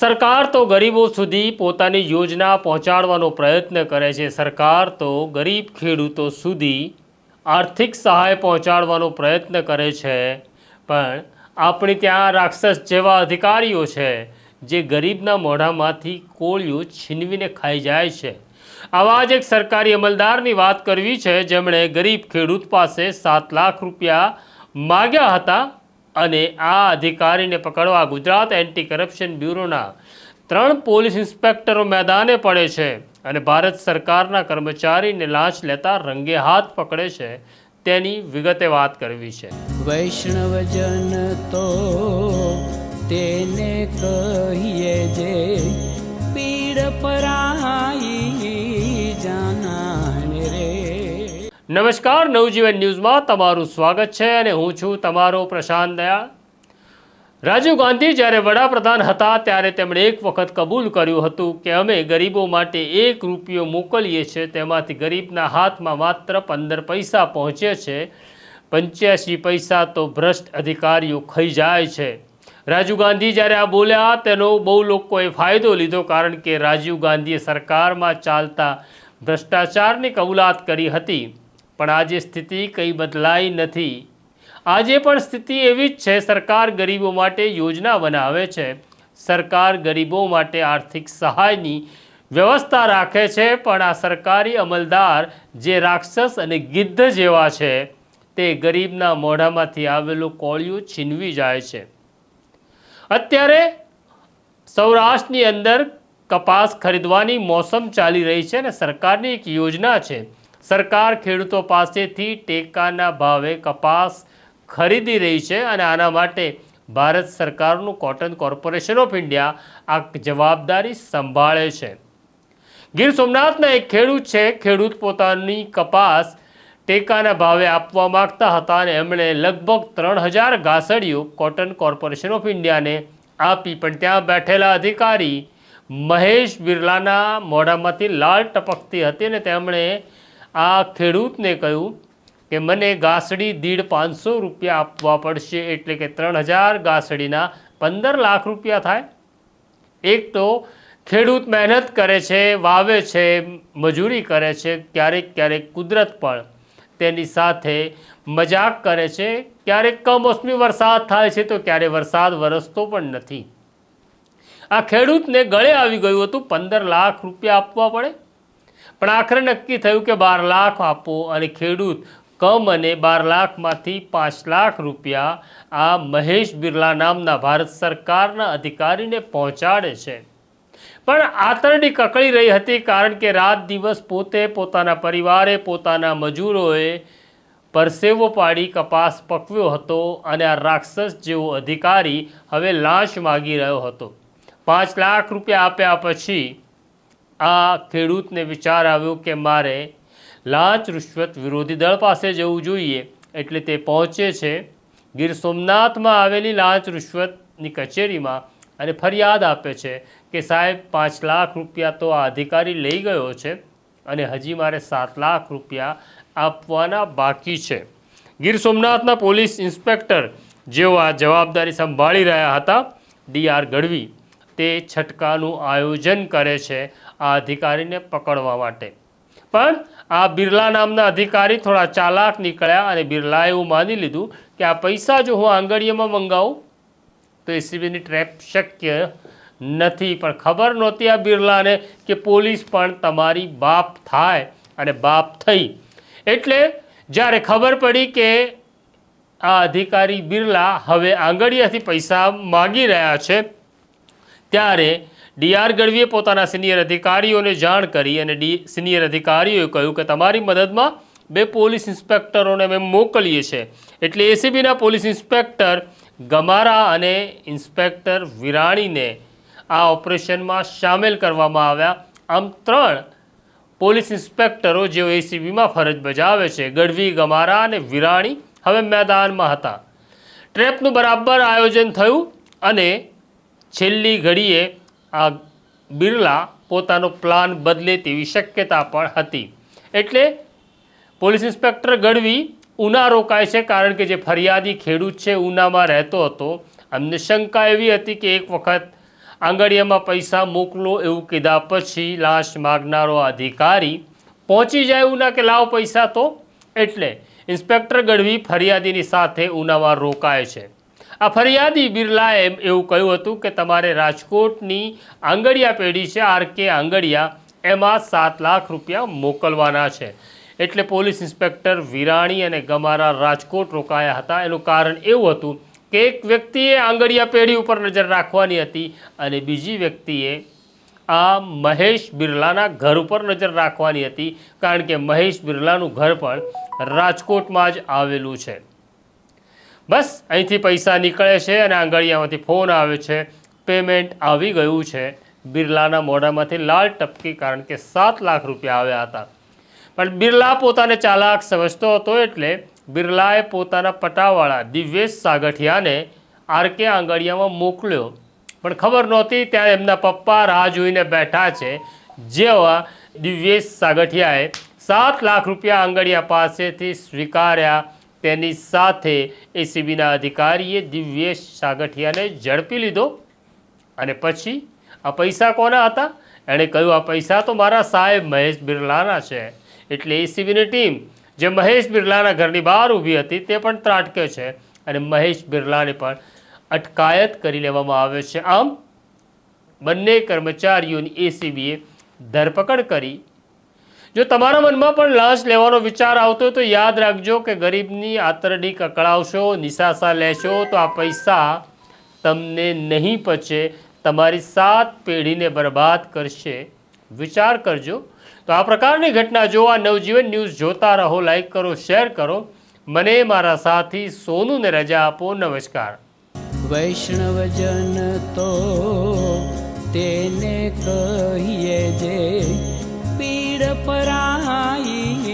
સરકાર તો ગરીબો સુધી પોતાની યોજના પહોંચાડવાનો પ્રયત્ન કરે છે. સરકાર તો ગરીબ ખેડૂતો સુધી આર્થિક સહાય પહોંચાડવાનો પ્રયત્ન કરે છે. પણ આપણે ત્યાં રાક્ષસ જેવા અધિકારીઓ છે જે ગરીબના મોઢામાંથી કોળીઓ છીનવીને ખાઈ જાય છે. આવા જ એક સરકારી અમલદારની વાત કરવી છે. જેમણે ગરીબ ખેડૂત પાસે સાત લાખ રૂપિયા માગ્યા હતા. અને આ અધિકારીને પકડવા ગુજરાત એન્ટી કરપ્શન બ્યુરોના ત્રણ પોલીસ ઇન્સ્પેક્ટરો મેદાને પડે છે અને ભારત સરકારના કર્મચારીને લાંચ લેતા રંગે હાથ પકડે છે તેની વિગતે વાત કરવી છે. વૈષ્ણવજન તો તેને કહીએ જે પીડ પરાઈ નમસ્કાર, નવજીવન ન્યૂઝમાં તમારું સ્વાગત છે અને હું છું તમારો પ્રશાંત દયા રાજીવ ગાંધી જ્યારે વડાપ્રધાન હતા ત્યારે તેમણે એક વખત કબૂલ કર્યું હતું કે અમે ગરીબો માટે એક રૂપિયો મોકલીએ છીએ, તેમાંથી ગરીબના હાથમાં માત્ર પંદર પૈસા પહોંચે છે, પંચ્યાસી પૈસા તો ભ્રષ્ટ અધિકારીઓ ખાઈ જાય છે. રાજીવ ગાંધી જ્યારે આ બોલ્યા, તેનો બહુ લોકોએ ફાયદો લીધો કારણ કે રાજીવ ગાંધીએ સરકારમાં ચાલતા ભ્રષ્ટાચારની કબૂલાત કરી હતી. પણ આજે સ્થિતિ કંઈ બદલાઈ નથી. આજે પણ સ્થિતિ એવી જ છે, સરકાર ગરીબો માટે યોજના બનાવે છે. સરકાર ગરીબો માટે આર્થિક સહાયની વ્યવસ્થા રાખે છે, પણ આ સરકારી અમલદાર જે રાક્ષસ અને ગિદ્ધ જેવા છે, તે ગરીબના મોઢામાંથી આવેલું કોળિયું છીનવી જાય છે. અત્યારે સૌરાષ્ટ્રની અંદર કપાસ ખરીદવાની મોસમ ચાલી રહી છે અને સરકારની એક યોજના છે. સરકાર ખેડૂતો પાસેથી ટેકાના ભાવે કપાસ ખરીદી રહી છે અને આના માટે ભારત સરકારનું કોટન કોર્પોરેશન ઓફ ઇન્ડિયા આ જવાબદારી સંભાળે છે. ગીર સોમનાથના એક ખેડૂત છે, ખેડૂત પોતાની કપાસ ટેકાના ભાવે આપવા માંગતા હતા અને એમણે લગભગ ત્રણ હજાર ઘાસડીઓ કોટન કોર્પોરેશન ઓફ ઇન્ડિયાને આપી, પણ ત્યાં બેઠેલા અધિકારી મહેશ બિરલાના મોઢામાંથી લાલ ટપકતી હતી અને તેમણે આ ખેડૂતને કહ્યું કે મને ગાસડી દીડ પાંચસો રૂપિયા આપવા પડશે, એટલે કે ત્રણ હજાર ગાસડીના પંદર લાખ રૂપિયા થાય. એક તો ખેડૂત મહેનત કરે છે, વાવે છે, મજૂરી કરે છે, ક્યારેક ક્યારેક કુદરત પણ તેની સાથે મજાક કરે છે. ક્યારેક કમોસમી વરસાદ થાય છે તો ક્યારે વરસાદ વરસતો પણ નથી. આ ખેડૂતને ગળે આવી ગયું હતું, પંદર લાખ રૂપિયા આપવા પડે. પણ આખરે નક્કી થયું કે બાર લાખ આપો અને ખેડૂત કમ અને બાર લાખમાંથી પાંચ લાખ રૂપિયા આ મહેશ બિરલા નામના ભારત સરકારના અધિકારીને પહોંચાડે છે. પણ આતરડી કકળી રહી હતી કારણ કે રાત દિવસ પોતે પોતાના પરિવારે પોતાના મજૂરોએ પરસેવો પાડી કપાસ પકવ્યો હતો અને આ રાક્ષસ જેવો અધિકારી હવે લાંચ માગી રહ્યો હતો. પાંચ લાખ રૂપિયા આપ્યા પછી આ ખેડૂતને વિચાર આવ્યો કે મારે લાંચ રૂશ્વત વિરોધી દળ પાસે જવું જોઈએ એટલે તે પહોંચે છે ગીર સોમનાથમાં આવેલી લાંચ રૂશ્વતની કચેરીમાં અને ફરિયાદ આપે છે કે સાહેબ, પાંચ લાખ રૂપિયા તો આ અધિકારી લઈ ગયો છે અને હજી મારે સાત લાખ રૂપિયા આપવાના બાકી છે. ગીર સોમનાથના પોલીસ ઇન્સ્પેક્ટર જેઓ આ જવાબદારી સંભાળી રહ્યા હતા, ડી આર ગઢવી, તે છટકાનું આયોજન કરે છે આ અધિકારીને પકડવા માટે. પણ આ બિરલા નામના અધિકારી થોડા ચાલાક નીકળ્યા અને બિરલાએ એવું માની લીધું કે આ પૈસા જો હું આંગળીએમાં મંગાવું, તો એસીબીની ટ્રેપ શક્ય નથી. પણ ખબર નહોતી આ બિરલાને કે પોલીસ પણ તમારી બાપ થાય અને બાપ થઈ. એટલે જ્યારે ખબર પડી કે આ અધિકારી બિરલા હવે આંગળીયાથી પૈસા માગી રહ્યા છે ત્યારે ડીઆર ગઢવીએ પોતાના સિનિયર અધિકારીઓને જાણ કરી અને ડી સિનિયર અધિકારીઓએ કહ્યું કે તમારી મદદમાં બે પોલીસ ઇન્સ્પેક્ટરોને અમે મોકલીએ છીએ. એટલે એસીબીના પોલીસ ઇન્સ્પેક્ટર ગમારા અને ઇન્સ્પેક્ટર વિરાણીને આ ઓપરેશનમાં સામેલ કરવામાં આવ્યા. આમ ત્રણ પોલીસ ઇન્સ્પેક્ટરો જેઓ એસીબીમાં ફરજ બજાવે છે, ગઢવી, ગમારા અને વિરાણી, હવે મેદાનમાં હતા. ટ્રેપનું બરાબર આયોજન થયું અને છેલ્લી ઘડીએ આ બિરલા પોતાનો પ્લાન બદલે તેવી શક્યતા પણ હતી. એટલે પોલીસ ઇન્સ્પેક્ટર ગઢવી ઉના રોકાય છે કારણ કે જે ફરિયાદી ખેડૂત છે ઉનામાં રહેતો હતો, અમને શંકા એવી હતી કે એક વખત આંગળીયામાં પૈસા મોકલો એવું કીધા પછી લાશ માગનારો અધિકારી પહોંચી જાય ઉના કે લાવ પૈસા તો? એટલે ઇન્સ્પેક્ટર ગઢવી ફરિયાદીની સાથે ઉનામાં રોકાય છે. આ ફરિયાદી બિરલાએ એવું કહ્યું હતું કે તમારે રાજકોટની આંગળિયા પેઢી છે, આર કે આંગળિયા, એમાં સાત લાખ રૂપિયા મોકલવાના છે. એટલે પોલીસ ઇન્સ્પેક્ટર વિરાણી અને ગમારા રાજકોટ રોકાયા હતા. એનું કારણ એવું હતું કે એક વ્યક્તિએ આંગળિયા પેઢી ઉપર નજર રાખવાની હતી અને બીજી વ્યક્તિએ આ મહેશ બિરલાના ઘર ઉપર નજર રાખવાની હતી. કારણ કે મહેશ બિરલાનું ઘર પણ રાજકોટમાં જ આવેલું છે. બસ, અહીંથી પૈસા નીકળે છે અને આંગળીયામાંથી ફોન આવે છે. પેમેન્ટ આવી ગયું છે. બિરલાના મોઢામાંથી લાલ ટપકી કારણ કે સાત લાખ રૂપિયા આવ્યા હતા. પણ બિરલા પોતાને ચાલાક સમજતો હતો એટલે બિરલાએ પોતાના પટાવાળા દિવ્યેશ સાગઠિયાને આરકે આંગળીયામાં મોકલ્યો. પણ ખબર નહોતી ત્યાં એમના પપ્પા રાહ જોઈને બેઠા છે જેવા દિવ્યેશ સાગઠિયાએ સાત લાખ રૂપિયા આંગળીયા પાસેથી સ્વીકાર્યા. તેની સાથે એસીબીના અધિકારીએ દિવ્યેશ સાગઠિયાને ઝડપી લીધો અને પછી, આ પૈસા કોના હતા? એણે કહ્યું, આ પૈસા તો મારા સાહેબ મહેશ બિરલાના છે. એટલે એસીબીની ટીમ, જે મહેશ બિરલાના ઘરની બહાર ઊભી હતી, તે પણ ત્રાટકે છે અને મહેશ બિરલાને પણ અટકાયત કરી લેવામાં આવે છે. આમ, બંને કર્મચારીઓની એસીબીએ ધરપકડ કરી જો તમારા મનમાં પણ લાંચ લેવાનો વિચાર આવતો હોય તો યાદ રાખજો કે ગરીબની આતરડી કકળાવશો નિશાસા લેશો તો આ પૈસા તમને નહીં પચે. તમારી સાત પેઢીને બરબાદ કરશે. વિચાર કરજો. તો આ પ્રકારની ઘટના જોવા નવજીવન ન્યૂઝ જોતા રહો, લાઈક કરો, શેર કરો. મને, મારા સાથી સોનુને રજા આપો. નમસ્કાર. વૈષ્ણવજન તો તેને કહીએ જે પીડ પરાઈ